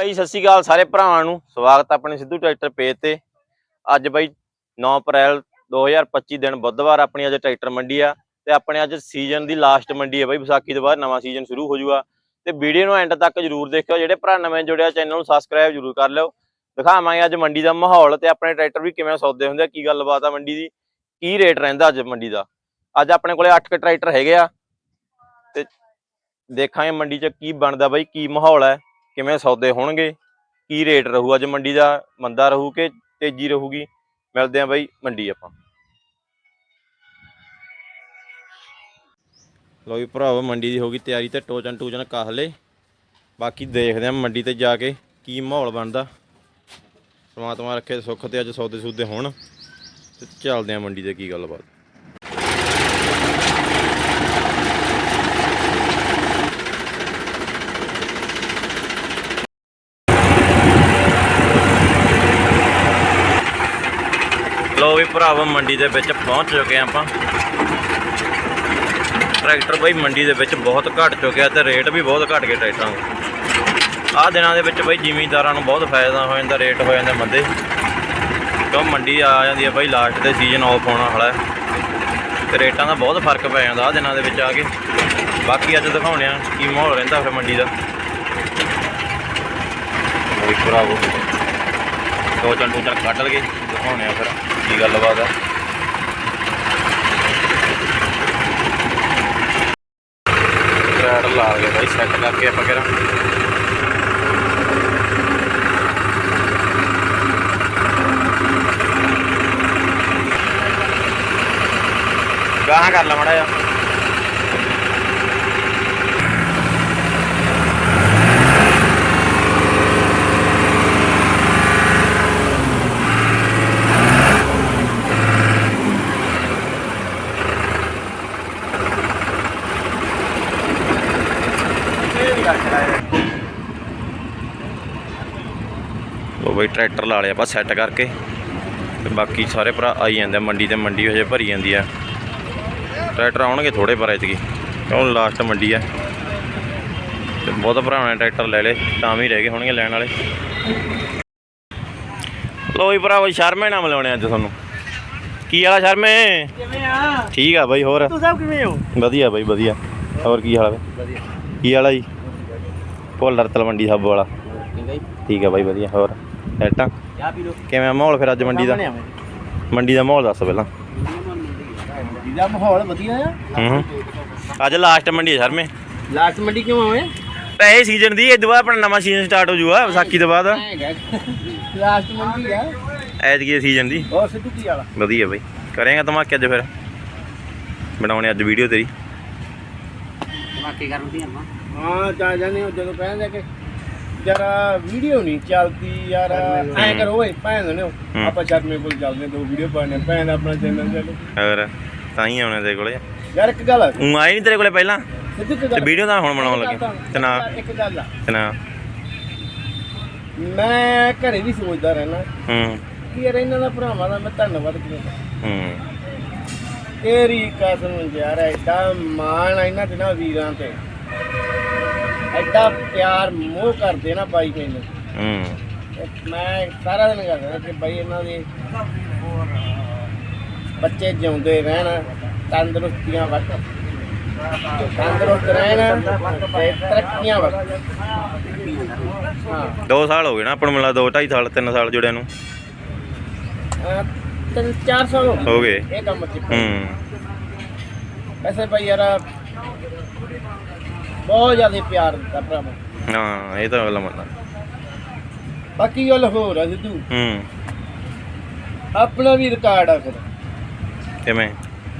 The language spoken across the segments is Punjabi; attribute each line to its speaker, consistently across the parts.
Speaker 1: ਬਾਈ ਸਤਿ ਸ਼੍ਰੀ ਅਕਾਲ ਸਾਰੇ ਭਰਾਵਾਂ ਨੂੰ। ਸਵਾਗਤ ਆਪਣੇ ਸਿੱਧੂ ਟਰੈਕਟਰ ਪੇਜ ਤੇ। ਅੱਜ ਬਾਈ 9 ਅਪ੍ਰੈਲ 2025 ਦਿਨ ਬੁੱਧਵਾਰ ਆਪਣੀ ਅੱਜ ਟਰੈਕਟਰ ਮੰਡੀ ਆ ਤੇ ਆਪਣੇ ਅੱਜ ਸੀਜ਼ਨ ਦੀ ਲਾਸਟ ਮੰਡੀ ਹੈ ਬਾਈ। ਵਿਸਾਖੀ ਤੋਂ ਬਾਅਦ ਨਵਾਂ ਸੀਜ਼ਨ ਸ਼ੁਰੂ ਹੋ ਜਾਊਗਾ ਤੇ ਵੀਡੀਓ ਨੂੰ ਐਂਡ ਤੱਕ ਜਰੂਰ ਦੇਖਿਓ। ਜਿਹੜੇ ਭਰਾ ਨਵੇਂ ਜੁੜਿਆ ਚੈਨਲ ਨੂੰ ਸਬਸਕ੍ਰਾਈਬ ਜਰੂਰ ਕਰ ਲਿਓ। ਦਿਖਾਵਾਂਗੇ ਅੱਜ ਮੰਡੀ ਦਾ ਮਾਹੌਲ ਤੇ ਆਪਣੇ ਟਰੈਕਟਰ ਵੀ ਕਿਵੇਂ ਸੌਦੇ ਹੁੰਦੇ ਆ, ਕੀ ਗੱਲਬਾਤ ਆ ਮੰਡੀ ਦੀ, ਕੀ ਰੇਟ ਰਹਿੰਦਾ ਅੱਜ ਮੰਡੀ ਦਾ। ਅੱਜ ਆਪਣੇ ਕੋਲੇ 8 ਕ ਟਰੈਕਟਰ ਹੈਗੇ ਆ। ਤੇ ਦੇਖਾਂਗੇ ਮੰਡੀ 'ਚ ਕੀ ਬਣਦਾ ਬਾਈ, ਕੀ ਮਾਹੌਲ ਹੈ। ਕਿਵੇਂ ਸੌਦੇ ਹੋਣਗੇ? ਕੀ ਰੇਟ ਰਹੂ ਅੱਜ ਮੰਡੀ ਦਾ? ਮੰਦਾ ਰਹੂ ਕਿ ਤੇਜ਼ੀ ਰਹੂਗੀ? ਮਿਲਦੇ ਆਂ ਬਾਈ ਮੰਡੀ ਆਪਾਂ। ਲੋ ਵੀ ਭਰਾਵੋ, ਮੰਡੀ ਦੀ ਹੋ ਗਈ ਤਿਆਰੀ ਤੇ ਟੋਚਨ ਟੂਚਨ ਕਾਹ ਲੇ ਬਾਕੀ ਦੇਖਦੇ ਆਂ ਮੰਡੀ ਤੇ ਜਾ ਕੇ ਕੀ ਮਾਹੌਲ ਬਣਦਾ। ਪਰਮਾਤਮਾ ਰੱਖੇ ਸੁੱਖ ਤੇ ਅੱਜ ਸੌਦੇ ਸੂਦੇ ਹੋਣ। ਤੇ ਚੱਲਦੇ ਆਂ ਮੰਡੀ ਤੇ ਕੀ ਗੱਲਬਾਤ। ਭਰਾਵੋ, ਮੰਡੀ ਦੇ ਵਿੱਚ ਪਹੁੰਚ ਚੁੱਕੇ ਆਂ ਆਪਾਂ। ਟਰੈਕਟਰ ਬਈ ਮੰਡੀ ਦੇ ਵਿੱਚ ਬਹੁਤ ਘਟ ਚੁੱਕਿਆ ਤੇ ਰੇਟ ਵੀ ਬਹੁਤ ਘਟ ਗਏ ਟਰੈਕਟਰਾਂ ਦੇ। ਆਹ ਦਿਨਾਂ ਦੇ ਵਿੱਚ ਬਈ ਜ਼ਿਮੀਂਦਾਰਾਂ ਨੂੰ ਬਹੁਤ ਫਾਇਦਾ ਹੋ ਜਾਂਦਾ, ਰੇਟ ਹੋ ਜਾਂਦਾ ਮੰਦੇ। ਕਿਉਂ ਮੰਡੀ ਆ ਜਾਂਦੀ ਹੈ ਬਈ ਲਾਸਟ ਦੇ ਸੀਜ਼ਨ ਆਫ ਹੋਣਾ ਵਾਲਾ ਹੈ। ਤੇ ਰੇਟਾਂ ਦਾ ਬਹੁਤ ਫ਼ਰਕ ਪੈ ਜਾਂਦਾ ਆਹ ਦਿਨਾਂ ਦੇ ਵਿੱਚ ਆ ਕੇ। ਬਾਕੀ ਅੱਜ ਦਿਖਾਉਣੇ ਆ ਕੀ ਮਾਹੌਲ ਰਹਿੰਦਾ ਫਿਰ ਮੰਡੀ ਦਾ। ਬਈ ਭਰਾਵੋ, ਦੋ ਚੰਨ ਦੋ ਕੱਢ ਲਗੇ ਦਿਖਾਉਣੇ ਆ ਫਿਰ। ਕੀ ਗੱਲਬਾਤ ਆ? ਰੈਡ ਲਾ ਲਗੇ ਬਾਈ ਸੈੱਟ ਕਰਕੇ ਆਪਾਂ ਕਿਹੜਾ। ਗਾਹਾਂ ਕਰ ਲਾ ਮੜਾ ਜਾ ਉਹ ਬਈ ਟਰੈਕਟਰ ਲਾ ਲਿਆ ਆਪਾਂ ਸੈੱਟ ਕਰਕੇ ਤੇ ਬਾਕੀ ਸਾਰੇ ਭਰਾ ਆਈ ਜਾਂਦੇ ਆ ਮੰਡੀ ਤੇ ਮੰਡੀ ਹਜੇ ਭਰੀ ਜਾਂਦੀ ਆ। ਟਰੈਕਟਰ ਆਉਣਗੇ ਥੋੜੇ ਪਰ ਐਤਕੀ ਕਿਉਂ ਲਾਸਟ ਮੰਡੀ ਆ। ਤੇ ਬਹੁਤ ਭਰਾਵਾਂ ਨੇ ਟਰੈਕਟਰ ਲੈ ਲਏ ਤਾਂ ਵੀ ਰਹਿ ਗਏ ਹੋਣਗੇ ਲੈਣ ਵਾਲੇ। ਲੋ ਜੀ ਭਰਾਵੋ ਸ਼ਰਮੇ ਨਾਲ ਮਿਲਾਉਣੇ ਅੱਜ ਤੁਹਾਨੂੰ। ਕੀ ਹਾਲ ਆ ਸ਼ਰਮੇ?
Speaker 2: ਕਿਵੇਂ ਆ?
Speaker 1: ਠੀਕ ਆ ਬਾਈ ਹੋਰ?
Speaker 2: ਤੂੰ ਸਭ ਕਿਵੇਂ ਹੋ?
Speaker 1: ਵਧੀਆ ਬਾਈ ਵਧੀਆ। ਹੋਰ ਕੀ ਹਾਲ ਹੈ
Speaker 2: ਵਧੀਆ।
Speaker 1: ਕੀ ਹਾਲ ਆ ਜੀ? ਭੋਲਰ ਤਲਵੰਡੀ ਸੱਬ ਵਾਲਾ।
Speaker 2: ਠੀਕ ਹੈ
Speaker 1: ਠੀਕ ਬਾਈ ਵਧੀਆ ਹੋਰ? ਐਟਾਂ
Speaker 2: ਚਾਹ ਪੀ ਲੋ
Speaker 1: ਕਿਵੇਂ ਮਾਹੌਲ ਫਿਰ ਅੱਜ ਮੰਡੀ ਦਾ? ਮੰਡੀ ਦਾ ਮਾਹੌਲ ਦੱਸ ਪਹਿਲਾਂ।
Speaker 2: ਮੰਡੀ ਦਾ ਮਾਹੌਲ ਵਧੀਆ ਆ।
Speaker 1: ਅੱਜ ਲਾਸਟ ਮੰਡੀ ਹੈ ਸ਼ਰਮੇ
Speaker 2: ਲਾਸਟ ਮੰਡੀ ਕਿਉਂ ਆਵੇਂ?
Speaker 1: ਪੈ ਸੀਜ਼ਨ ਦੀ ਇਹ ਤੋਂ ਬਾਅਦ ਆਪਣਾ ਨਵਾਂ ਸੀਜ਼ਨ ਸਟਾਰਟ ਹੋ ਜੂਗਾ ਵਿਸਾਖੀ ਤੋਂ ਬਾਅਦ।
Speaker 2: ਲਾਸਟ ਮੰਡੀ ਆ।
Speaker 1: ਐਤਕੀ ਸੀਜ਼ਨ ਦੀ।
Speaker 2: ਹੋਰ ਸਿੱਧੂ ਕੀ ਵਾਲਾ
Speaker 1: ਵਧੀਆ ਬਾਈ। ਕਰੇਗਾ ਧਮਾਕੇ ਅੱਜ ਫਿਰ। ਬਣਾਉਣੇ ਅੱਜ ਵੀਡੀਓ ਤੇਰੀ।
Speaker 2: ਧਮਾਕੇ ਕਰਦੀ ਆਪਾਂ ਹਾਂ ਜਾ ਜਾਂਦੇ ਹੋ ਜਦੋਂ ਕਹਿੰਦੇ ਕਿ। ਯਾਰ ਵੀਡੀਓ ਨਹੀਂ ਚੱਲਦੀ ਯਾਰ। ਐ ਕਰੋ ਓਏ ਭੈਣ ਨੇ। ਆਪਾਂ ਸ਼ਰਮੇ ਕੋਲ ਚੱਲਦੇ ਦੋ ਵੀਡੀਓ ਪਾਣੇ ਭੈਣ ਆਪਣਾ ਚੈਨਲ ਚੱਲੋ
Speaker 1: ਹੋਰ ਤਾਂ ਹੀ ਆਉਣੇ ਤੇਰੇ ਕੋਲੇ।
Speaker 2: ਯਾਰ ਇੱਕ ਗੱਲ
Speaker 1: ਉਹ ਆਏ ਨਹੀਂ ਤੇਰੇ ਕੋਲੇ ਪਹਿਲਾਂ? ਤੇ ਵੀਡੀਓ ਤਾਂ ਹੁਣ ਬਣਾਉਣ ਲੱਗੇ। ਤੇ ਨਾ।
Speaker 2: ਇੱਕ ਗੱਲ ਆ।
Speaker 1: ਤੇ ਨਾ।
Speaker 2: ਮੈਂ ਘਰੇ ਵੀ ਸੋਚਦਾ ਰਹਿਣਾ
Speaker 1: ਹੂੰ।
Speaker 2: ਕਿ ਯਾਰ ਇਹਨਾਂ ਦਾ ਭਰਾਵਾਂ ਦਾ ਮੈਂ ਧੰਨਵਾਦ ਕਿਵੇਂ ਕਰਾਂ
Speaker 1: ਹੂੰ।
Speaker 2: ਤੇਰੀ ਕਸਮ ਯਾਰ ਐਡਾ ਮਾਣ ਆ ਇਹਨਾਂ ਦਿਨਾਂ ਵੀਰਾਂ ਤੇ। ਐਡਾ ਪਿਆਰ ਮੋਹ ਕਰਦੇ ਨਾ ਬਾਈ ਮੈਨੂੰ
Speaker 1: ਹੂੰ।
Speaker 2: ਮੈਂ ਸਾਰਾ ਦਿਨ ਕਰਦਾ ਕਿ ਬਾਈ ਇਹਨਾਂ ਦੇ ਬੱਚੇ ਜਿਉਂਦੇ ਰਹਿਣ ਤੰਦਰੁਸਤੀਆਂ ਵਕ ਤੰਦਰੁਸਤ ਰਹਿਣ ਤੇ ਤਰੱਕੀਆਂ ਵਕ ਹਾਂ।
Speaker 1: 2 ਸਾਲ ਹੋ ਗਏ ਨਾ ਆਪਾਂ ਨੂੰ ਮਿਲਾ 2 2.5 ਸਾਲ 3 ਸਾਲ ਜੁੜਿਆ ਨੂੰ।
Speaker 2: ਤਿੰਨ ਚਾਰ ਸਾਲ ਹੋ ਗਏ।
Speaker 1: ਹੋ ਗਏ।
Speaker 2: ਇਹ ਕੰਮ ਚ।
Speaker 1: ਹੂੰ।
Speaker 2: ਵੈਸੇ ਭਾਈ ਯਾਰ ਬਹੁਤ ਜ਼ਿਆਦਾ ਪਿਆਰ ਦਿੱਤਾ ਭਰਾਵਾ।
Speaker 1: ਹਾਂ ਇਹ ਤਾਂ ਗੱਲ ਮੰਨਦਾ।
Speaker 2: ਬਾਕੀ ਗੱਲ ਹੋਰ ਆ ਸਿੱਧੂ।
Speaker 1: ਹੂੰ।
Speaker 2: ਆਪਣਾ ਵੀ ਰਿਕਾਰਡ ਆ ਫਿਰ।
Speaker 1: ਕਿਵੇਂ?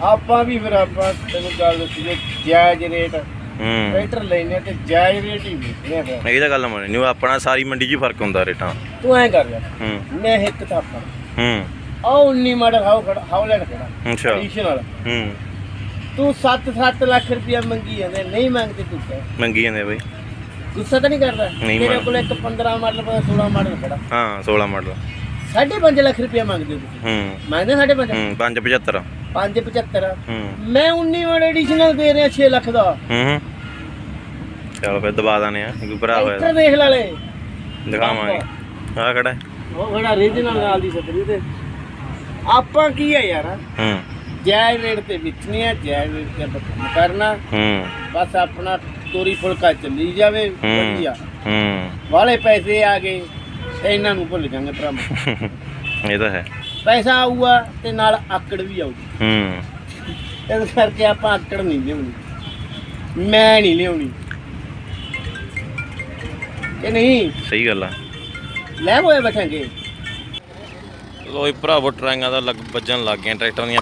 Speaker 2: ਆਪਾਂ ਵੀ ਫਿਰ ਆਪਾਂ ਤੈਨੂੰ ਗੱਲ ਦੱਸੀ ਜੇ ਜਾਇਜ਼ ਰੇਟ
Speaker 1: ਹੂੰ।
Speaker 2: ਟਰੈਕਟਰ ਲੈਨੇ ਤੇ ਜਾਇਜ਼ ਰੇਟ ਹੀ ਵੇਚਦੇ ਫਿਰ।
Speaker 1: ਇਹ ਤਾਂ ਗੱਲ ਮੰਨਣੀ ਨਹੀਂ ਆਪਣਾ ਸਾਰੀ ਮੰਡੀ 'ਚ ਹੀ ਫ਼ਰਕ ਹੁੰਦਾ ਰੇਟਾਂ
Speaker 2: ਤੂੰ ਐਂ ਕਰ ਯਾਰ
Speaker 1: ਹੂੰ।
Speaker 2: ਮੈਂ ਇੱਕ ਥਾਪਾ।
Speaker 1: ਹੂੰ।
Speaker 2: ਆਹ 19 ਮਾਡਲ ਹਾਉ ਖੜਾ ਹਾਉਲੈਂਡ ਖੜਾ।
Speaker 1: ਅੱਛਾ।
Speaker 2: ਐਡੀਸ਼ਨਲ
Speaker 1: ਹੂੰ।
Speaker 2: ਤੂੰ 7-7 ਲੱਖ ਰੁਪਇਆ ਮੰਗੀ ਜਾਂਦੇ ਨਹੀਂ ਮੰਗਦੇ ਤੂੰ ਕਹਿ।
Speaker 1: ਮੰਗੀ ਜਾਂਦੇ ਬਈ।
Speaker 2: ਗੁੱਸਾ ਤਾਂ ਨਹੀਂ ਕਰਦਾ?
Speaker 1: ਨਹੀਂ
Speaker 2: ਤੇਰੇ
Speaker 1: ਮੰਗ-
Speaker 2: ਕੋਲ ਇੱਕ 15 ਮਾਡਲ ਪਤਾ 16 ਮਾਡਲ ਖੜਾ।
Speaker 1: ਹਾਂ 16 ਮਾਡਲ।
Speaker 2: 5.5 ਲੱਖ ਰੁਪਇਆ ਮੰਗਦੇ ਹੋ ਤੁਸੀਂ?
Speaker 1: ਹੂੰ।
Speaker 2: ਮੰਗਦੇ 5.5
Speaker 1: ਹੂੰ 575
Speaker 2: 575
Speaker 1: ਹੂੰ।
Speaker 2: ਮੈਂ 19 ਵਾਲਾ ਐਡੀਸ਼ਨਲ ਦੇ ਰਿਹਾ 6 ਲੱਖ ਦਾ।
Speaker 1: ਹੂੰ ਚਲੋ ਫਿਰ ਦਬਾ ਦਾਨੇ ਆ ਕੋਈ ਭਰਾ ਹੋਇਆ
Speaker 2: ਦੇਖ ਲੈ ਲੈ।
Speaker 1: ਦਿਖਾਵਾਂਗੇ। ਆ ਖੜਾ ਹੈ।
Speaker 2: ਉਹ ਖੜਾ ਰੀਜਨਲ ਨਾਲ ਦੀ ਸਤਰੀ ਤੇ। ਆਪਾਂ ਕੀ ਹੈ ਯਾਰ?
Speaker 1: ਹੂੰ।
Speaker 2: ਜਾਇਜ਼ ਰੇਟ ਤੇ ਵੇਚਣੀ ਹੈ ਜਾਇਜ਼ ਰੇਟ ਤੇ ਆਪਾਂ ਕੰਮ ਕਰਨਾ।
Speaker 1: ਹੂੰ।
Speaker 2: ਬਸ ਆਪਣਾ ਤੋਰੀ ਫੁਲਕਾ ਚੱਲੀ ਜਾਵੇ ਵਧੀਆ।
Speaker 1: ਹੂੰ।
Speaker 2: ਵਾਲੇ ਪੈਸੇ ਆ ਗਏ ਤੇ ਇਹਨਾਂ ਨੂੰ ਭੁੱਲ ਜਾਵਾਂਗੇ ਭਰਾ
Speaker 1: ਇਹ ਤਾਂ ਹੈ।
Speaker 2: ਪੈਸਾ ਆਊਗਾ ਤੇ ਨਾਲ ਆਕੜ ਵੀ ਆਊਗੀ।
Speaker 1: ਹੂੰ।
Speaker 2: ਇਸ ਕਰਕੇ ਆਪਾਂ ਆਕੜ ਨਹੀਂ ਲਿਆਉਣੀ। ਮੈਂ ਨਹੀਂ ਲਿਆਉਣੀ। ਕਿ ਨਹੀਂ?
Speaker 1: ਸਹੀ ਗੱਲ ਆ।
Speaker 2: ਲੈ ਹੋਏ ਬੈਠਾਂਗੇ।
Speaker 1: ਲੋਈ ਭਰਾਵੋ ਟਰਾਈਆਂ ਦਾ ਲੱਗ ਵੱਜਣ ਲੱਗ ਗਿਆ ਟਰੈਕਟਰਾਂ ਦੀਆਂ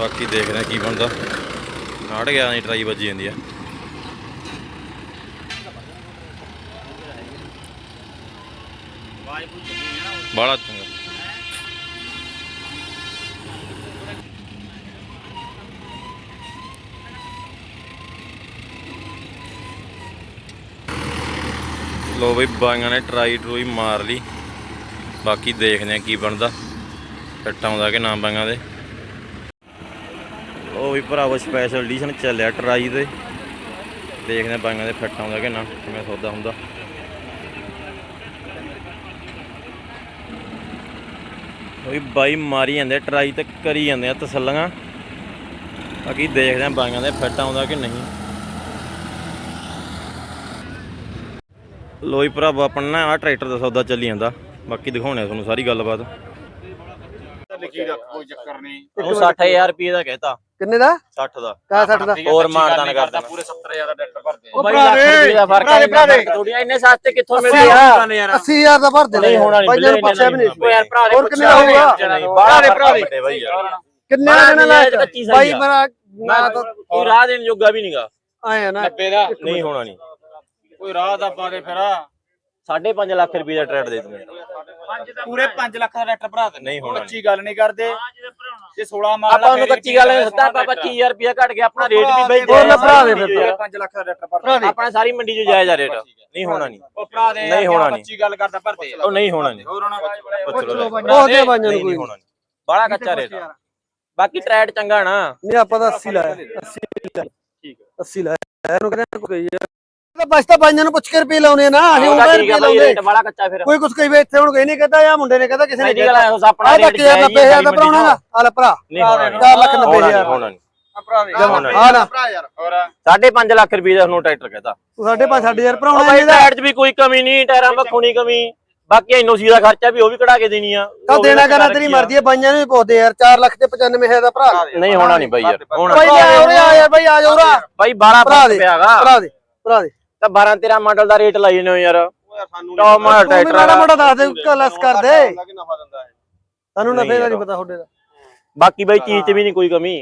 Speaker 1: ਬਾਕੀ ਦੇਖਦੇ ਹਾਂ ਕੀ ਬਣਦਾ। ਨਾੜ ਗਿਆ ਨਹੀਂ, ਟਰਾਈ ਵੱਜੀ ਜਾਂਦੀ ਆ। ਬਾਲਾ ਚੰਗਾ। ਲੋ ਬਈ, ਬਾਈਆਂ ਨੇ ਟਰਾਈ ਟਰੂਈ ਮਾਰ ਲਈ। ਬਾਕੀ ਦੇਖਦੇ ਆ ਕੀ ਬਣਦਾ। ਫਿੱਟ ਆਉਂਦਾ ਕਿ ਨਾ ਬਾਈਆਂ ਦੇ। ਉਹ ਵੀ ਭਰਾਵੋ ਸਪੈਸ਼ਲ ਐਡੀਸ਼ਨ ਚੱਲਿਆ ਟਰਾਈ ਦੇ ਦੇਖਦੇ ਆ ਬਾਈਆਂ ਦੇ ਫਿੱਟ ਆਉਂਦਾ ਕਿ ਨਾ ਕਿਵੇਂ ਸੌਦਾ ਹੁੰਦਾ। ਉਹ ਵੀ ਬਾਈ ਮਾਰੀ ਜਾਂਦੇ ਟਰਾਈ ਤੇ ਕਰੀ ਜਾਂਦੇ ਆ ਤਸੱਲੀਆਂ। ਬਾਕੀ ਦੇਖਦੇ ਆ ਬਾਈਆਂ ਦੇ ਫਿੱਟ ਆਉਂਦਾ ਕਿ ਨਹੀਂ। ਲੋਈ ਭਰਾਵਾ ਆਪਣਾ ਨਾ ਆਹ ਟਰੈਕਟਰ ਦਾ ਸੌਦਾ ਚੱਲੀ ਜਾਂਦਾ। ਬਾਕੀ ਦਿਖਾਉਣੇ ਆ ਤੁਹਾਨੂੰ ਸਾਰੀ ਗੱਲਬਾਤ।
Speaker 2: ਲਿਖੀ ਰੱਖ ਕੋਈ ਚੱਕਰ ਨਹੀਂ।
Speaker 1: ਉਹ 60000 ਰੁਪਏ ਦਾ ਕਹਿਤਾ।
Speaker 3: ਕਿੰਨੇ ਦਾ?
Speaker 1: 60 ਦਾ।
Speaker 3: ਕਾ 60 ਦਾ।
Speaker 1: ਹੋਰ ਮਾਨਦਾਨ ਕਰ ਦੇਣਾ।
Speaker 2: ਪੂਰੇ 70000 ਦਾ ਡਾਕਟਰ ਭਰਦੇ
Speaker 3: ਉਹ
Speaker 1: ਬਾਈ
Speaker 3: ਭਰਾ
Speaker 1: ਲੱਖ
Speaker 3: ਦੇ,
Speaker 1: ਰੁਪਏ ਦਾ ਫ਼ਰਕ
Speaker 3: ਭਰਾ ਦੇ, ਭਰਾ ਦੇ।
Speaker 1: ਥੋੜੀਆਂ ਇੰਨੇ ਸਸਤੇ ਕਿੱਥੋਂ ਮਿਲਦੇ ਆ?
Speaker 3: 80000 ਦਾ ਭਰ ਦੇ
Speaker 1: ਨਹੀਂ ਹੋਣਾ ਨਹੀਂ
Speaker 3: ਭਾਈ ਨੂੰ ਪੁੱਛਿਆ ਵੀ ਨਹੀਂ
Speaker 1: ਯਾਰ ਭਰਾ ਦੇ
Speaker 3: ਹੋਰ ਕਿੰਨੇ ਦਾ ਹੋਊਗਾ?
Speaker 1: ਭਰਾ ਦੇ ਭਰਾ ਦੇ। ਬਾਈ ਯਾਰ।
Speaker 3: ਕਿੰਨੇ
Speaker 1: ਭਰਾ
Speaker 3: ਦੇਣਾ
Speaker 1: ਦੀ
Speaker 3: ਲਾਸਟ
Speaker 1: ਕੱਚੀ ਸਹੀ
Speaker 3: ਭਾਈ
Speaker 1: ਆ।
Speaker 3: ਮੇਰਾ ਨਾ ਤਾਂ
Speaker 1: ਕੋਈ ਰਾਹ ਦੇਣ ਜੋਗਾ ਵੀ ਨਹੀਂਗਾ।
Speaker 3: ਆਇਆ ਨਾ।
Speaker 2: 90 ਦਾ।
Speaker 1: ਨਹੀਂ ਹੋਣਾ ਨਹੀਂ।
Speaker 2: ਕੋਈ ਰਾਹ ਦਾ ਪਾ ਦੇ ਫਿਰ
Speaker 1: 5.5 ਲੱਖ ਰੁਪਏ ਦਾ ਟਰੈਕਟ ਦੇ ਦੂੰਗਾ।
Speaker 2: ਪੂਰੇ 5 ਲੱਖ ਦਾ ਡਾਕਟਰ ਭਰਾ ਦੇ।
Speaker 1: ਨਹੀਂ ਹੋਣਾ
Speaker 2: ਕੱਚੀ ਗੱਲ ਨਹੀਂ ਕਰਦੇ। ਜੇ 16 ਮਾਰ
Speaker 1: ਆਪਾਂ ਉਹਨੂੰ ਕੱਚੀ ਗੱਲ ਸੱਤਾ ਆਪਾਂ 25000 ਰੁਪਏ ਘਟ ਗਿਆ ਆਪਣਾ ਰੇਟ ਵੀ ਬਈ
Speaker 3: ਹੋਰ ਨਾ ਭਰਾ ਦੇ ਫਿਰ
Speaker 1: ਜਾਇਜ਼ ਆ।
Speaker 2: 5 ਲੱਖ ਦਾ ਡਾਕਟਰ ਭਰਾ
Speaker 1: ਆਪਣਾ ਸਾਰੀ ਮੰਡੀ 'ਚ ਜਾਇਜ਼ ਆ ਰੇਟ ਨਹੀਂ ਹੋਣਾ ਨਹੀਂ।
Speaker 2: ਉਹ ਭਰਾ ਦੇ
Speaker 1: ਨਹੀਂ ਹੋਣਾ ਨਹੀਂ।
Speaker 2: ਕੱਚੀ ਗੱਲ ਕਰਦਾ ਭਰਦੇ
Speaker 1: ਉਹ ਨਹੀਂ ਹੋਣਾ ਨਹੀਂ।
Speaker 2: ਹੋਰ
Speaker 1: ਲਓ
Speaker 3: ਉਹ ਦੇ। ਬਾਈਆਂ ਨੂੰ
Speaker 1: ਨਹੀਂ
Speaker 3: ਕੋਈ
Speaker 1: ਨਹੀਂ ਹੋਣਾ ਨਹੀਂ। ਬੜਾ ਕੱਚਾ ਰੇਟ ਆ। ਬਾਕੀ ਟਰੈਟ ਚੰਗਾ ਨਾ।
Speaker 3: ਨਹੀਂ ਆਪਾਂ ਤਾਂ 80 ਲਾਇਆ। 80 ਲਾਇਆ। ਠੀਕ 80 ਲਾਇਆ। ਇਹਨੂੰ ਕਹਿੰਦੇ ਕੋਈ ਤਾਂ ਬਸ ਤਾਂ ਬਾਈਆਂ ਨੂੰ ਪੁੱਛ ਕੇ ਰੁਪਏ ਲਾਉਣੇ ਆ ਨਾ ਅਸੀਂ ਉਹਨਾਂ
Speaker 1: ਠੀਕ
Speaker 3: ਰੁਪਏ
Speaker 1: ਆ
Speaker 3: ਲਾਉਂਦੇ।
Speaker 1: ਰੇਟ ਬੜਾ ਕੱਚਾ ਫਿਰ।
Speaker 3: ਕੋਈ ਕੁਝ ਕਹੀ ਵੇ ਇੱਥੇ ਹੁਣ ਕੋਈ ਨਹੀਂ ਕਹਿੰਦਾ ਆ ਮੁੰਡੇ ਨੇ ਕਹਿੰਦਾ ਕਿਸੇ ਨੇ
Speaker 1: ਨਹੀਂ ਗੱਲ ਹੈ ਉਸ ਆਪਣਾ
Speaker 3: ਆ
Speaker 1: ਰੇਟ
Speaker 3: ਤਾਂ 90000 ਦਾ ਭਰਾਉਣਾ ਦਾ ਆ ਲੈ ਭਰਾ।
Speaker 1: ਨਹੀਂ ਹੋਣਾ ਨਹੀਂ।
Speaker 3: 4 ਲੱਖ
Speaker 1: ਹੋਣਾ
Speaker 3: 90000
Speaker 1: ਨਹੀਂ, ਹੋਣਾ ਨਹੀਂ।
Speaker 2: ਭਰਾ ਦੇ
Speaker 1: ਹੋਣਾ ਨਹੀਂ।
Speaker 3: ਆ ਨਾ।
Speaker 2: ਭਰਾ ਯਾਰ ਹੋਰ।
Speaker 1: 5.5 ਲੱਖ ਰੁਪਏ ਦਾ ਤੁਹਾਨੂੰ ਟਰੈਕਟਰ ਕਹਤਾ
Speaker 3: ਤੂੰ ਸਾਡੇ 5 6000
Speaker 1: ਉਹ
Speaker 3: ਭਰਾਉਣਾ
Speaker 1: ਬਾਈ
Speaker 3: ਇਹਦਾ
Speaker 1: ਟਾਇਰ 'ਚ ਵੀ ਕੋਈ ਕਮੀ ਨਹੀਂ ਟਾਇਰਾਂ ਵੱਖੋਂ ਨਹੀਂ ਕਮੀ। ਬਾਕੀ ਐਨਓਸੀ ਦਾ ਖਰਚਾ ਵੀ ਉਹ ਵੀ ਕਢਾ ਕੇ ਦੇਣੀ ਆ।
Speaker 3: ਤਾਂ ਦੇਣਾ ਕਰਨਾ ਤੇਰੀ ਮਰਜ਼ੀ ਹੈ ਬਾਈਆਂ ਨੂੰ ਵੀ ਪੁੱਛਦੇ ਯਾਰ 4 ਲੱਖ ਤੇ 95000 ਦਾ ਭਰਾ।
Speaker 1: ਨਹੀਂ ਹੋਣਾ ਨਹੀਂ ਬਾਈ ਯਾਰ। ਹੋਣਾ
Speaker 3: ਬਾਈ ਉਰੇ ਆ ਯਾਰ ਬਾਈ ਆ ਜਾ ਉਰਾ
Speaker 1: ਬਾਈ 12
Speaker 3: ਭਰਾ ਦੇ
Speaker 1: ਪਿਆਗਾ
Speaker 3: ਭਰਾ ਦੇ ਭਰਾ ਦੇ।
Speaker 1: ਤਾਂ 12 13 ਮਾਡਲ ਦਾ ਰੇਟ ਲਾਈ ਨੇ ਯਾਰ। ਟੌਪ ਮਾਡਲ
Speaker 3: ਤੂੰ
Speaker 1: ਟਰੈਕਟਰ
Speaker 3: ਮਾੜਾ
Speaker 1: ਆ।
Speaker 3: ਮੋਟਾ ਦੱਸ ਦੇ ਕਲਸ ਕਰ ਦੇ
Speaker 2: ਨਫਾ ਦਿੰਦਾ ਹੈ
Speaker 3: ਸਾਨੂੰ
Speaker 1: ਨਹੀਂ
Speaker 3: ਨਫੇ ਦਾ। ਨਹੀਂ ਪਤਾ ਤੁਹਾਡੇ ਦਾ।
Speaker 1: ਬਾਕੀ ਬਾਈ ਚੀਜ਼ 'ਚ ਵੀ ਨਹੀਂ ਕੋਈ ਕਮੀ।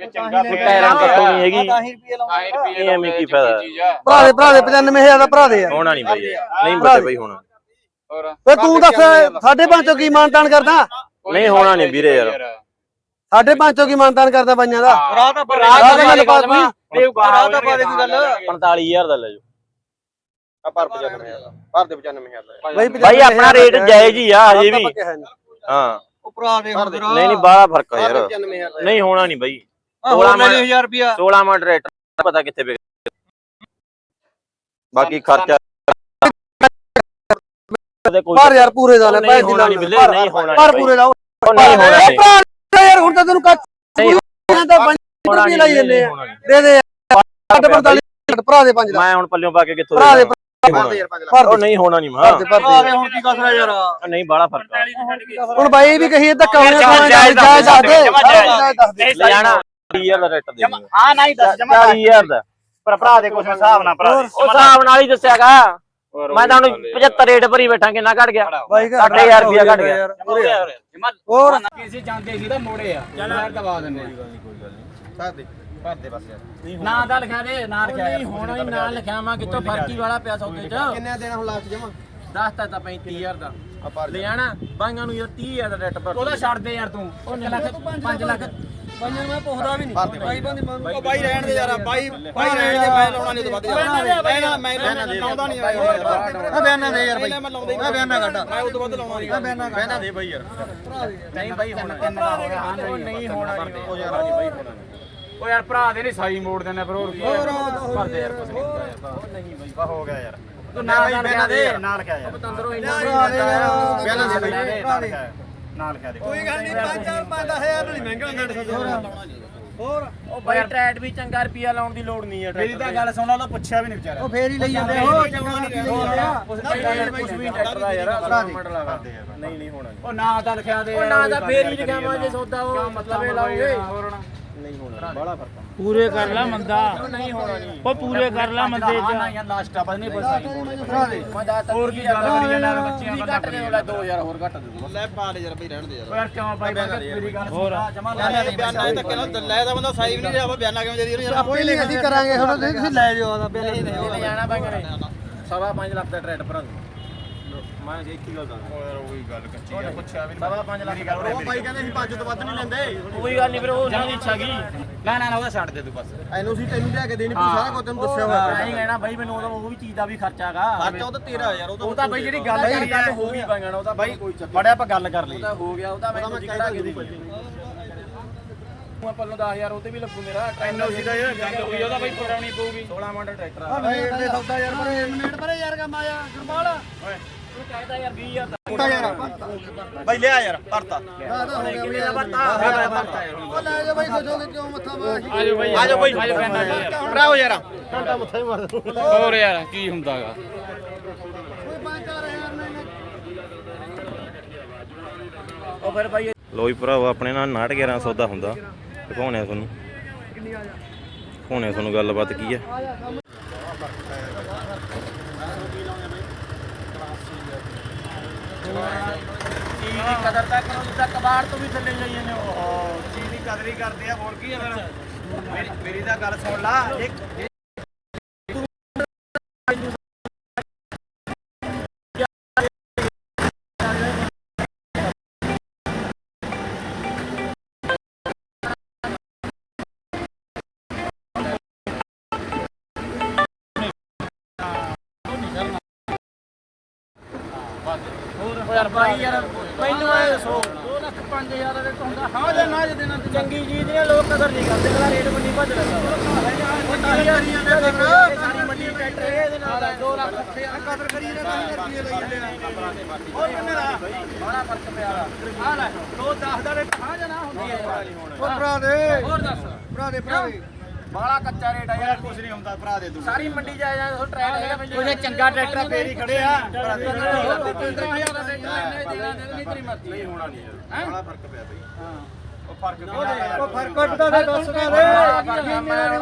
Speaker 2: ਇਹ ਚੰਗਾ
Speaker 1: ਟਾਇਰਾਂ ਕੱਟੋ ਨਹੀਂ ਹੈਗੀ।
Speaker 3: ਰੁਪਏ
Speaker 1: ਇਹ ਐਵੇਂ ਕੀ ਫਾਇਦਾ?
Speaker 3: ਭਰਾ ਦੇ ਭਰਾ ਦੇ 95000 ਦਾ ਭਰਾ ਦੇ ਯਾਰ।
Speaker 1: ਹੋਣਾ ਨਹੀਂ ਬਾਈ ਨਹੀਂ
Speaker 3: ਭਰਾ
Speaker 1: ਬੱਤੇ
Speaker 3: ਦੇ।
Speaker 1: ਬਾਈ ਹੋਣਾ।
Speaker 2: ਹੋਰ।
Speaker 3: ਫੇ ਤੂੰ ਦੱਸ ਸਾਢੇ ਪੰਜ ਕੀ ਮਾਨਤਾਨ ਕਰਦਾ?
Speaker 1: ਨਹੀਂ ਹੋਣਾ ਨਹੀਂ ਵੀਰੇ ਯਾਰ।
Speaker 3: ਸਾਢੇ ਪੰਜ ਚੋਂ ਕੀ ਮਾਨਤਾਨ ਕਰਦਾ ਬਾਈਆਂ ਦਾ?
Speaker 2: ਤਾਂ
Speaker 3: ਤਾਂ ਦੂੰ
Speaker 2: ਰਾਹ ਤਾਂ ਪਾ ਦੇ ਕੋਈ ਗੱਲ।
Speaker 1: 45000 ਦਾ ਲੈ ਜਾਓ
Speaker 2: ਆ ਪਰ 95000 ਦਾ ਪਰ ਦੇ 95000 ਦਾ।
Speaker 3: ਬਾਈ
Speaker 1: ਬਾਈ ਆਪਣਾ ਰੇਟ ਜਾਇਜ਼ ਹੀ ਆ ਹਜੇ ਵੀ। ਹਾਂ।
Speaker 3: ਉਹ ਭਰਾ ਦੇ ਹੁਣ
Speaker 1: ਨਹੀਂ ਨਹੀਂ ਬਾਹਲਾ ਫ਼ਰਕ ਆ ਯਾਰ।
Speaker 2: 95000
Speaker 1: ਨਹੀਂ ਹੋਣਾ ਨਹੀਂ ਬਾਈ।
Speaker 3: ਹੋਰ
Speaker 1: 16
Speaker 3: ਲੈ 1000 ਰੁਪਿਆ
Speaker 1: 16 ਮਾਡਲ ਰੇਟ ਪਤਾ ਕਿੱਥੇ ਬਾਕੀ ਖਰਚਾ
Speaker 3: ਪਰ ਯਾਰ ਪੂਰੇ ਦਾ ਲੈ
Speaker 1: ਨਹੀਂ ਹੋਣਾ ਨਹੀਂ ਬਿੱਲੇ ਨਹੀਂ ਹੋਣਾ
Speaker 3: ਪਰ
Speaker 1: ਨਹੀਂ
Speaker 3: ਪੂਰੇ ਦਾ
Speaker 1: ਨਹੀਂ ਹੋਣਾ ਨਹੀਂ।
Speaker 3: ਯਾਰ ਹੁਣ ਤਾਂ ਤੈਨੂੰ ਕੱਚ
Speaker 1: ਨਹੀਂ।
Speaker 3: ਤਾਂ
Speaker 1: ਹੋਣਾ ਨਹੀਂ
Speaker 3: ਲਾਈ ਜੰਨੇ ਆ।
Speaker 1: ਹੋਣਾ ਨਹੀਂ।
Speaker 3: ਦੇ ਦੇ। ਸਾਢੇ 45 ਭਰਾ ਦੇ ਪੰਜ ਦਾ
Speaker 1: ਮੈਂ ਹੁਣ ਪੱਲਿਓਂ ਪਾ ਕੇ ਕਿੱਥੋਂ
Speaker 3: ਭਰਾ ਦੇ
Speaker 1: ਦੇਣਾ?
Speaker 2: ਪਰ ਦੇ ਯਾਰ 5 ਲੱਖ।
Speaker 3: ਭਰ
Speaker 1: ਉਹ
Speaker 3: ਦੇ
Speaker 1: ਨਹੀਂ ਹੋਣਾ ਨਹੀਂ ਮਾਂ।
Speaker 3: ਭਰ ਦੇ
Speaker 2: ਹੁਣ ਕੀ ਕਸਰਾ ਯਾਰ?
Speaker 1: ਨਹੀਂ ਬਾਹਲਾ ਫ਼ਰਕ ਆ।
Speaker 3: ਹੁਣ ਬਾਈ ਵੀ ਕਹੀਏ ਧੱਕਾ ਹੋਣਾ
Speaker 1: ਜਮਾਂ
Speaker 3: ਜਾਇਜ਼
Speaker 1: ਜਾਇਜ਼
Speaker 3: ਦੱਸ ਦੇ
Speaker 1: ਜਮਾਂ ਜਾਇਜ਼।
Speaker 3: ਜਾਇਜ਼ ਦੱਸ ਦੇ।
Speaker 1: ਲੈ ਜਾਣਾ। 20000 ਦਾ ਰੇਟ ਦੇ ਦੂੰਗਾ
Speaker 2: ਹਾਂ ਨਹੀਂ ਦੱਸ ਜਮਾ
Speaker 1: 40000 ਦਾ।
Speaker 2: ਪਰ ਭਰਾ ਦੇ ਕੁਛ ਹਿਸਾਬ ਨਾਲ ਭਰਾ
Speaker 1: ਉਹ ਹਿਸਾਬ ਨਾਲ ਹੀ ਦੱਸਿਆਗਾ। ਮੈਂ ਤੁਹਾਨੂੰ 75 ਰੇਟ ਭਰੀ ਬੈਠਾ ਕਿੰਨਾ ਘਟ ਗਿਆ?
Speaker 3: ਬਾਈ ਘਰ
Speaker 1: 6000 ਰੁਪਇਆ ਘਟ ਗਿਆ।
Speaker 3: ਹੋਰ।
Speaker 2: ਕਿਸੇ ਜਾਂਦੇ ਸੀ ਤਾਂ ਮੋੜੇ ਆ। ਚੱਲ। ਯਾਰ ਦਵਾ ਦਿੰਦੇ ਆ। ਦੇ ਭਰ ਦੇ ਬਸ ਯਾਰ।
Speaker 4: ਨਾ ਤਾਂ ਲਿਖਾ ਦੇ ਨਾ ਲਿਖਿਆ। ਨਹੀਂ ਹੋਣਾ ਹੀ ਨਾ ਲਿਖਿਆ ਮਾ ਕਿਤੋਂ ਫਰਕੀ ਵਾਲਾ ਪਿਆ ਸੌਦੇ ਚ।
Speaker 2: ਕਿੰਨੇ ਦੇਣਾ ਹੁਣ ਲਾਸਟ ਜਮਾ?
Speaker 4: ਦੱਸਤਾ ਤਾਂ 35000 ਦਾ। ਲੈ ਜਾਣਾ ਬਾਈਆਂ ਨੂੰ ਯਾਰ 30000 ਦਾ ਰੇਟ ਭਰ
Speaker 2: ਉਹਦਾ ਛੱਡ ਦੇ ਯਾਰ ਤੂੰ।
Speaker 4: ਉਹ ਲੱਖ 5 ਲੱਖ।
Speaker 3: ਪੰਜਾਂ ਮੈਂ ਪੁੱਛਦਾ ਵੀ ਨਹੀਂ। ਬਾਈ। ਬੰਦੀ
Speaker 2: ਉਹ ਬਾਈ ਰਹਿਣ ਦੇ ਯਾਰ ਬਾਈ ਬਾਈ ਰਹਿਣ ਦੇ ਮੈਂ ਲਾਉਣਾ ਨਹੀਂ ਤੋਂ ਵੱਧ ਯਾਰ ਮੈਂ ਨਾ ਮੈਂ ਲਾਉਂਦਾ ਨਹੀਂ
Speaker 3: ਆ ਬਿਆਨਾ ਦੇ ਯਾਰ। ਬਾਈ।
Speaker 2: ਮੈਂ ਲਾਉਂਦਾ ਹੀ
Speaker 3: ਆ ਬਿਆਨਾ ਕੱਢ
Speaker 2: ਮੈਂ ਉਸ ਤੋਂ ਵੱਧ ਲਾਉਣਾ ਨਹੀਂ।
Speaker 3: ਬਿਆਨਾ
Speaker 2: ਬਹਿਣਾ ਦੇ ਬਾਈ ਯਾਰ।
Speaker 4: ਨਹੀਂ ਬਾਈ ਹੁਣ ਤਿੰਨ ਦਾ ਹੋ ਗਿਆ ਹਾਂ ਨਹੀਂ ਹੋਣਾ
Speaker 2: ਉਹ ਯਾਰ ਨਹੀਂ ਬਾਈ ਹੋਣਾ। ਉਹ ਯਾਰ ਭਰਾ ਦੇ ਨਹੀਂ ਸਾਈ ਮੋੜ ਦਿੰਦੇ ਪਰ ਹੋਰ ਕੀ ਭਰਦੇ ਯਾਰ ਕੁਛ ਨਹੀਂ ਹੁੰਦਾ ਯਾਰ। ਨਹੀਂ ਬਾਈ ਬਾ ਹੋ ਗਿਆ ਯਾਰ।
Speaker 1: ਤੂੰ ਨਾਲ ਨਾਲ ਦੇ।
Speaker 4: ਨਾਲ ਕਿਆ ਯਾਰ।
Speaker 1: ਪਤੰਦਰੋਂ ਇੰਨਾ
Speaker 4: ਪਹਿਲਾਂ ਦੇ
Speaker 5: ਭਰਾ ਦੇ।
Speaker 4: ਨਾਲ ਕਿਆ ਦੇ।
Speaker 5: ਕੋਈ ਗੱਲ ਨਹੀਂ 5 5 ਹਜ਼ਾਰ ਨਹੀਂ ਮਹਿੰਗਾ ਹੁੰਦਾ ਹੋਰ।
Speaker 1: ਉਹ ਬਾਈ ਟਰੈਟ ਵੀ ਚੰਗਾ ਰੁਪਿਆ ਲਾਉਣ ਦੀ ਲੋੜ ਨਹੀਂ ਹੈ
Speaker 4: ਮੇਰੀ ਤਾਂ ਗੱਲ ਸੁਣ ਲਾ ਪੁੱਛਿਆ ਵੀ ਨਹੀਂ ਵਿਚਾਰਾ।
Speaker 5: ਉਹ ਫੇਰ ਹੀ ਲਈ ਜਾਂਦੇ ਹੋ ਚੰਗਾ ਕੀ ਲਈ ਜਾਂਦੇ। ਆ
Speaker 1: ਕੁਝ ਵੀ ਟਰੈਕਟਰ ਦਾ ਯਾਰ
Speaker 5: ਭਰਾ ਦੇ।
Speaker 1: ਨਹੀਂ ਨਹੀਂ ਹੋਣਾ।
Speaker 4: ਉਹ ਨਾਂ ਤਾਂ ਲਿਖਿਆ ਦੇ
Speaker 1: ਉਹ ਨਾ ਤਾਂ ਫੇਰ ਹੀ ਲਿਖਾਵਾਂ ਜੇ ਸੌਦਾ ਉਹ ਮਤਲਬ ਇਹ ਲਾਉਂਗੇ
Speaker 4: ਨਹੀਂ ਹੋਣਾ ਬੜਾ ਫ਼ਰਕ ਆ
Speaker 6: ਪੂਰੇ ਕਰ ਲਾ ਮੰਦਾ
Speaker 1: ਨਹੀਂ ਹੋਣਾ ਨਹੀਂ
Speaker 6: ਉਹ ਪੂਰੇ ਕਰ ਲਾ ਮੰਦੇ
Speaker 4: ਹਾਂ ਨਾ
Speaker 6: ਚ
Speaker 4: ਯਾਰ ਲਾਸਟ ਆ ਪਤਾ ਨਹੀਂ ਪਤਾ
Speaker 5: ਭਰਾ ਦੇ
Speaker 1: ਮੈਂ ਦਾ ਤਾਂ
Speaker 4: ਹੋਰ ਕੀ ਗੱਲ ਕਰੀ ਜਾਂਦਾ ਯਾਰ ਬੱਚਿਆਂ
Speaker 1: ਨਹੀਂ
Speaker 4: ਦਾ
Speaker 1: ਘੱਟ ਦੇ ਵਾਲਾ 2000 ਹੋਰ ਘੱਟ ਦੇ
Speaker 4: ਲੈ ਪਾ ਲੈ ਯਾਰ ਬਈ ਰਹਿਣ ਦੇ ਯਾਰ ਯਾਰ ਕਿਉਂ ਬਾਈ ਮੇਰੀ ਗੱਲ
Speaker 6: ਹੋਰ।
Speaker 4: ਜਮਾ ਲਾ ਲੈ ਬਿਆਨਾ ਇਹ ਧੱਕੇ ਨਾਲ ਲੈ ਦਾ ਬੰਦਾ ਸਾਈ ਵੀ ਨਹੀਂ ਰਿਹਾ ਬਿਆਨਾ ਕਿਵੇਂ ਦੇ ਦੀ ਯਾਰ
Speaker 5: ਕੋਈ ਨਹੀਂ ਅਸੀਂ ਕਰਾਂਗੇ ਹੁਣ ਤੁਸੀਂ ਲੈ ਜਾਓ ਆਦਾ ਬਿੱਲ ਨਹੀਂ
Speaker 1: ਲੈ ਜਾਣਾ ਬਾਈ ਕਰੇ ਸਵਾ 5 ਲੱਖ ਦਾ ਟਰੈਕਟਰ ਭਰਾ ਦੂੰ
Speaker 4: ਮੈਂ ਇੱਕ ਹੀ ਗੱਲ ਦੱਸ। ਯਾਰ ਉਹੀ ਗੱਲ ਕੱਚੀ ਆ। ਪੁੱਛਿਆ ਵੀ
Speaker 1: ਸਵਾ 5 ਲੱਖ ਦਾ
Speaker 4: ਉਹ ਬਾਈ ਕਹਿੰਦੇ ਅਸੀਂ ਪੰਜ ਤੋਂ ਵੱਧ ਨਹੀਂ ਲੈਂਦੇ।
Speaker 1: ਕੋਈ ਗੱਲ ਨਹੀਂ ਫਿਰ ਉਹ ਉਹਨਾਂ ਦੀ ਇੱਛਾ ਗਈ
Speaker 4: ਨਾ ਨਾ ਨਾ ਉਹਦਾ ਛੱਡ ਦੇ ਤੂੰ ਬਸ।
Speaker 5: ਐਨਓਸੀ ਤੈਨੂੰ ਲਿਆ ਕੇ ਦੇਣੀ ਪਊ ਸਾਰਾ ਕੁਝ ਤੈਨੂੰ ਦੱਸਿਆ
Speaker 1: ਮੈਂ ਹੀ ਕਹਿਣਾ ਬਾਈ ਮੈਨੂੰ ਉਹਦਾ ਉਹ ਵੀ ਚੀਜ਼ ਦਾ ਵੀ ਖਰਚਾ ਹੈਗਾ।
Speaker 4: ਖਰਚਾ ਉਹ ਤਾਂ ਤੇਰਾ ਯਾਰ
Speaker 1: ਉਹ ਤਾਂ ਬਾਈ ਜਿਹੜੀ ਗੱਲ ਕਰੀ ਗੱਲ ਹੋ ਗਈ ਬਾਈਆਂ ਉਹ ਤਾਂ ਬਾਈ ਕੋਈ ਚੱਕਰ
Speaker 4: ਬੜਿਆ ਆਪਾਂ ਗੱਲ ਕਰ ਲਈ
Speaker 1: ਉਹ ਤਾਂ ਹੋ ਗਿਆ ਉਹ ਤਾਂ ਮੈਂ ਕਢਾ ਕੇ ਦੇ ਮੈਂ ਪੱਲੋਂ 10000 ਉਹ ਤੇ ਵੀ ਲੱਗੂ ਮੇਰਾ।
Speaker 4: ਐਨਓਸੀ ਦਾ ਯਾਰ ਗੱਲ ਹੋਈ ਉਹਦਾ ਬਾਈ ਪੁਰਾਣੀ ਪਊਗੀ।
Speaker 1: 16 ਮਾਡਲ ਟਰੈਕਟਰ ਆ।
Speaker 5: ਵੇਟ ਦੇ ਸੌਦਾ ਯਾਰ ਪਰੇ ਮਿੰਟ ਪਰੇ ਯਾਰ ਕੰਮ ਆਇਆ ਗਰਮਾਲ
Speaker 1: ਉਹ ਕਹਿੰਦਾ ਯਾਰ 20000
Speaker 5: ਕੁੱਤਾ ਯਾਰ
Speaker 4: ਬਾਈ ਲਿਆ ਯਾਰ ਭਰਤਾ।
Speaker 5: ਆਦਾ ਹੋ ਗਿਆ
Speaker 1: ਕਿੰਨੇ ਦਾ
Speaker 5: ਬਈ।
Speaker 1: ਭਰਤਾ
Speaker 5: ਉਹ ਲੈ ਜਾ ਬਾਈ ਸੋਚੋਗੇ ਕਿਉਂ ਮੱਥਾ ਮਾਰ
Speaker 6: ਆਜੋ ਬਾਈ।
Speaker 4: ਆ ਜਾਓ ਬਾਈ
Speaker 6: ਆਜੋ ਪੈਂਦਾ ਯਾਰ
Speaker 4: ਭਰਾਓ ਯਾਰ।
Speaker 5: ਘੰਟਾ ਮੱਥਾ ਹੀ ਮਾਰ
Speaker 6: ਹੋਰ ਯਾਰ ਕੀ ਹੁੰਦਾਗਾ?
Speaker 5: ਕੋਈ 5-4000 ਨਹੀਂ
Speaker 1: ਉਹ ਫਿਰ ਬਾਈ
Speaker 7: ਲੋ ਜੀ ਭਰਾਵਾ ਆਪਣੇ ਨਾਲ 911 ਸੌਦਾ ਹੁੰਦਾ। ਦਿਖਾਉਣੇ ਆ ਤੁਹਾਨੂੰ। ਦਿਖਾਉਣੇ ਆ ਤੁਹਾਨੂੰ ਗੱਲਬਾਤ ਕੀ ਆ।
Speaker 1: ਚੀਜ਼ ਦੀ ਕਦਰ ਤਾਂ ਕਰੋ ਜਿੱਦਾਂ ਕਬਾੜ ਤੋਂ ਵੀ ਥੱਲੇ ਲਈ ਜਾਂਦੇ ਹੋ।
Speaker 4: ਚੀਜ਼ ਦੀ ਕਦਰ ਹੀ ਕਰਦੇ ਆ, ਹੋਰ ਕੀ ਆ ਫਿਰ? ਮੇਰੀ ਮੇਰੀ ਤਾਂ ਗੱਲ ਸੁਣ ਲਾ, ਇੱਕ
Speaker 1: ਬਾਈ ਯਾਰ ਮੈਨੂੰ ਐ ਦੱਸੋ 2 ਲੱਖ 5000 ਦਾ ਰੇਟ ਹੁੰਦਾ ਹਾਂ ਜਾਂ ਨਾ ਜੇ ਦੇਣਾ ਚੰਗੀ ਚੀਜ਼ ਦੀਆਂ ਲੋਕ ਕਦਰ ਨਹੀਂ ਕਰਦੇ ਅਗਲਾ ਰੇਟ ਮੰਡੀ ਭੱਜ ਲੈਂਦਾ ਦੇ ਸਾਰੀ ਮੰਡੀ ਟਰੈਕਟਰ ਇਹਦੇ ਨਾਲ 2 ਲੱਖ
Speaker 5: ਕਦਰ ਕਰੀ ਨਾ ਤਾਂ ਰੁਪਏ ਲਈ
Speaker 1: ਉਹ ਕਿੰਨੇ ਦਾ? ਬੜਾ ਫ਼ਰਕ ਪਿਆ ਆ। ਲੈ 2 10 ਦਾ ਰੇਟ ਹਾਂ ਜਾਂ ਨਾ ਹੁੰਦੀ ਹੈ
Speaker 5: ਉਹ ਭਰਾ ਦੇ।
Speaker 1: ਹੋਰ ਦੱਸ।
Speaker 5: ਭਰਾ ਦੇ ਭਰਾ ਦੇ।
Speaker 1: ਬਾਲਾ ਕੱਚਾ ਰੇਟ ਆ ਯਾਰ।
Speaker 4: ਕੁਝ ਨਹੀਂ ਹੁੰਦਾ ਭਰਾ ਦੇ ਤੂੰ।
Speaker 1: ਸਾਰੀ ਮੰਡੀ ਜਾ ਜਾ ਉਹ ਟਰੈਕ ਹੈਗਾ।
Speaker 4: ਉਹਦੇ ਚੰਗਾ ਟਰੈਕਟਰ ਫੇਰ ਹੀ ਖੜੇ ਆ।
Speaker 1: 15000 ਦਾ ਟਰੈਕਟਰ ਲੈਣੇ ਦੇਣਾ ਨਹੀਂ ਤੇਰੀ ਮਰਜ਼ੀ।
Speaker 4: ਨਹੀਂ ਹੋਣਾ ਨਹੀਂ ਯਾਰ। ਬੜਾ ਫ਼ਰਕ ਪਿਆ ਬਈ। ਉਹ ਫ਼ਰਕ
Speaker 5: ਉਹ ਫ਼ਰਕ ਕੱਟਦਾ ਦੇ ਦੱਸ ਦੇ।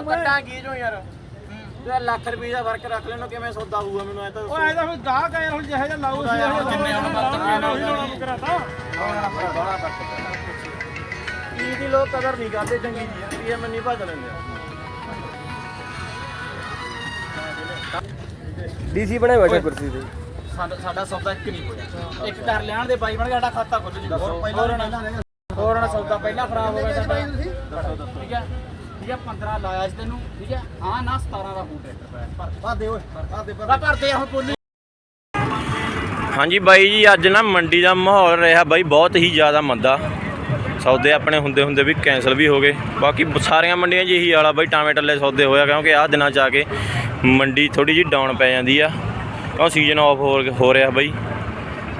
Speaker 1: ਕੱਟਾਂ ਕੀ ਜੋ ਯਾਰ? ਤੇ ਲੱਖ ਰੁਪਏ ਦਾ ਫ਼ਰਕ ਰੱਖ ਲੈਣੋ ਕਿਵੇਂ ਸੌਦਾ ਹੋਊਗਾ ਮੈਨੂੰ ਐ ਤਾਂ
Speaker 6: ਉਹ ਐਦਾ ਫਿਰ ਗਾਹ ਗਏ ਹੁਣ ਜਿਹੇ ਜਿਹਾ ਲਾਉ ਸੀ
Speaker 1: ਜਿੰਨੇ ਹੁਣ ਮੱਤ
Speaker 6: ਨਾਲ ਕਰਾਤਾ?
Speaker 4: ਬੜਾ ਫ਼ਰਕ ਪਿਆ।
Speaker 1: ਚੀਜ਼ ਦੀ ਲੋਕ ਕਦਰ ਨਹੀਂ ਕਰਦੇ ਚੰਗੀ ਦੀ ਇਹ ਮੰਨੀ ਭੱਜ ਲੈਂਦੇ ਆ।
Speaker 5: ਡੀਸੀ ਬਣਾਇਆ ਬੈਠਾ ਕੁਰਸੀ ਤੇ।
Speaker 4: ਸਾਡਾ ਸਾਡਾ ਸੌਦਾ ਇੱਕ ਨਹੀਂ ਹੋਇਆ। ਇੱਕ ਕਰ ਲੈਣ ਦੇ ਬਾਈ ਬਣ ਕੇ ਸਾਡਾ ਖਾਤਾ ਖੁੱਲ ਜੂਗਾ ਹੋਰ ਨਾ ਹੋਰ ਨਾ ਸੌਦਾ ਪਹਿਲਾਂ ਖਰਾਬ ਹੋ ਗਿਆ ਸਾਡਾ। ਠੀਕ ਹੈ ਠੀਕ ਹੈ 15 ਲਾਇਆ ਸੀ ਤੈਨੂੰ ਠੀਕ ਹੈ। ਹਾਂ ਨਾ 17 ਦਾ ਫੂਟ ਟਰੈਕਟਰ ਪਿਆ ਭਰ ਭਰ ਦੇ ਓਏ ਭਰ ਦੇ ਭਰਦੇ ਆ ਹੁਣ ਬੋਲੀ
Speaker 7: ਹਾਂਜੀ ਬਾਈ ਜੀ ਅੱਜ ਨਾ ਮੰਡੀ ਦਾ ਮਾਹੌਲ ਰਿਹਾ ਬਾਈ ਬਹੁਤ ਹੀ ਜ਼ਿਆਦਾ ਮੰਦਾ। ਸੌਦੇ ਆਪਣੇ ਹੁੰਦੇ ਹੁੰਦੇ ਵੀ ਕੈਂਸਲ ਵੀ ਹੋ ਗਏ। ਬਾਕੀ ਸਾਰੀਆਂ ਮੰਡੀਆਂ 'ਚ ਇਹੀ ਵਾਲਾ ਬਾਈ ਟਾਵੇਂ ਟੱਲੇ ਸੌਦੇ ਹੋਇਆ ਕਿਉਂਕਿ ਆਹ ਦਿਨਾਂ 'ਚ ਆ ਕੇ ਮੰਡੀ ਥੋੜੀ ਜਿਹੀ ਡਾਊਨ ਪੈ ਜਾਂਦੀ ਆ। ਉਹ ਸੀਜ਼ਨ ਆਫ ਹੋ ਰਿਹਾ ਬਾਈ।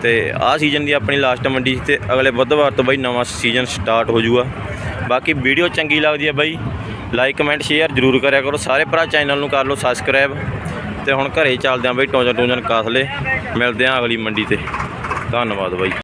Speaker 7: ਤੇ ਆਹ ਸੀਜ਼ਨ ਦੀ ਆਪਣੀ ਲਾਸਟ ਮੰਡੀ ਸੀ ਤੇ ਅਗਲੇ ਬੁੱਧਵਾਰ ਤੋਂ ਬਾਈ ਨਵਾਂ ਸੀਜ਼ਨ ਸਟਾਰਟ ਹੋ ਜਾਊਗਾ। ਬਾਕੀ ਵੀਡੀਓ ਚੰਗੀ ਲੱਗਦੀ ਹੈ ਬਾਈ। ਲਾਈਕ ਕਮੈਂਟ ਸ਼ੇਅਰ ਜਰੂਰ ਕਰਿਆ ਕਰੋ। ਸਾਰੇ ਭਰਾ ਚੈਨਲ ਨੂੰ ਕਰ ਲਓ ਸਬਸਕ੍ਰਾਈਬ ਤੇ ਹੁਣ ਘਰੇ ਚੱਲਦੇ ਆਂ ਬਾਈ ਟੋਜਨ ਟੋਜਨ ਕਾਸਲੇ ਮਿਲਦੇ ਆਂ ਅਗਲੀ ਮੰਡੀ ਤੇ। ਧੰਨਵਾਦ ਬਾਈ।